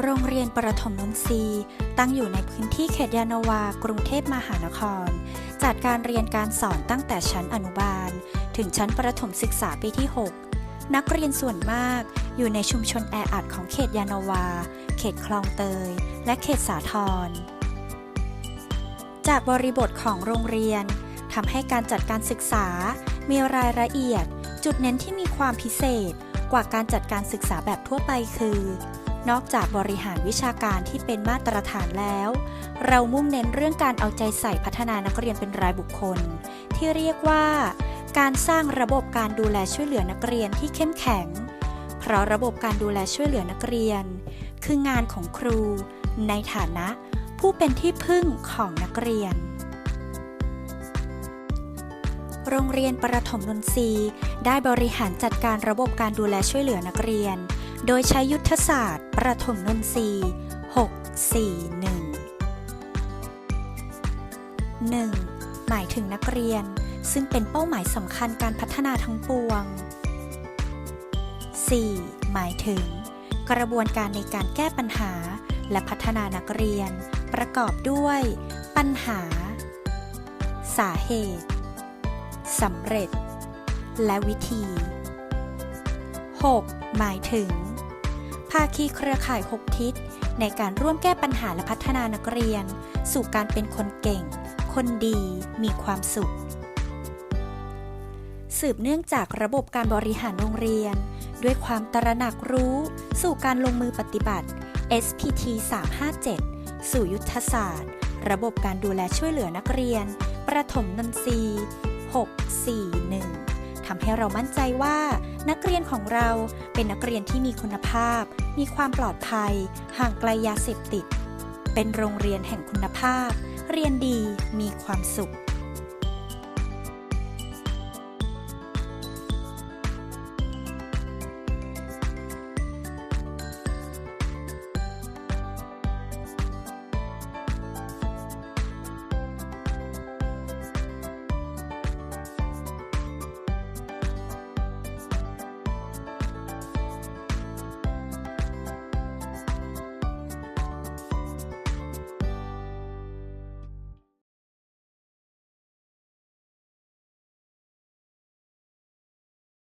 โรงเรียนประถมนนทรีย์ตั้งอยู่ในพื้นที่เขตยานวา กรุงเทพมหานคร จัดการเรียนการสอนตั้งแต่ชั้นอนุบาล ถึงชั้นประถมศึกษาปีที่ 6 นักเรียนส่วนมากอยู่ในชุมชนแออัดของเขตยานวา เขตคลองเตย และเขตสาทร จากบริบทของโรงเรียนทำให้การจัดการศึกษา มีรายละเอียด จุดเน้นที่มีความพิเศษกว่าการจัดการศึกษาแบบทั่วไปคือ นอกจากบริหารวิชาการที่เป็นมาตรฐานแล้ว เรามุ่งเน้นเรื่องการเอาใจใส่พัฒนานักเรียนเป็นรายบุคคล ที่เรียกว่า การสร้างระบบการดูแลช่วยเหลือนักเรียนที่เข้มแข็ง เพราะระบบการดูแลช่วยเหลือนักเรียน คืองานของครู ในฐานะ ผู้เป็นที่พึ่งของนักเรียนโรงเรียนประถมนนทรีย์ได้บริหารจัดการระบบการดูแลช่วยเหลือนักเรียน โดยใช้ยุทธศาสตร์ ประถมนนทรีย์ 641 1. หมายถึงนักเรียน ซึ่งเป็นเป้าหมายสำคัญการพัฒนาทั้งปวง 4. หมายถึง กระบวนการในการแก้ปัญหา และพัฒนานักเรียน ประกอบด้วย ปัญหา สาเหตุสำเร็จ และวิธี 6. หมายถึง ภาคีเครือข่าย 6 ทิศ ในการร่วมแก้ปัญหาและพัฒนานักเรียน สู่การเป็นคนเก่ง คนดี มีความสุข สืบเนื่องจากระบบการบริหารโรงเรียน ด้วยความตระหนักรู้ สู่การลงมือปฏิบัติ SPT 357 สู่ยุทธศาสตร์ ระบบการดูแลช่วยเหลือนักเรียน ประถมนนทรีย์641ทำให้เรามั่นใจว่า นักเรียนของเราเป็นนักเรียนที่มีคุณภาพ มีความปลอดภัย ห่างไกลยาเสพติด เป็นโรงเรียนแห่งคุณภาพ เรียนดีมีความสุข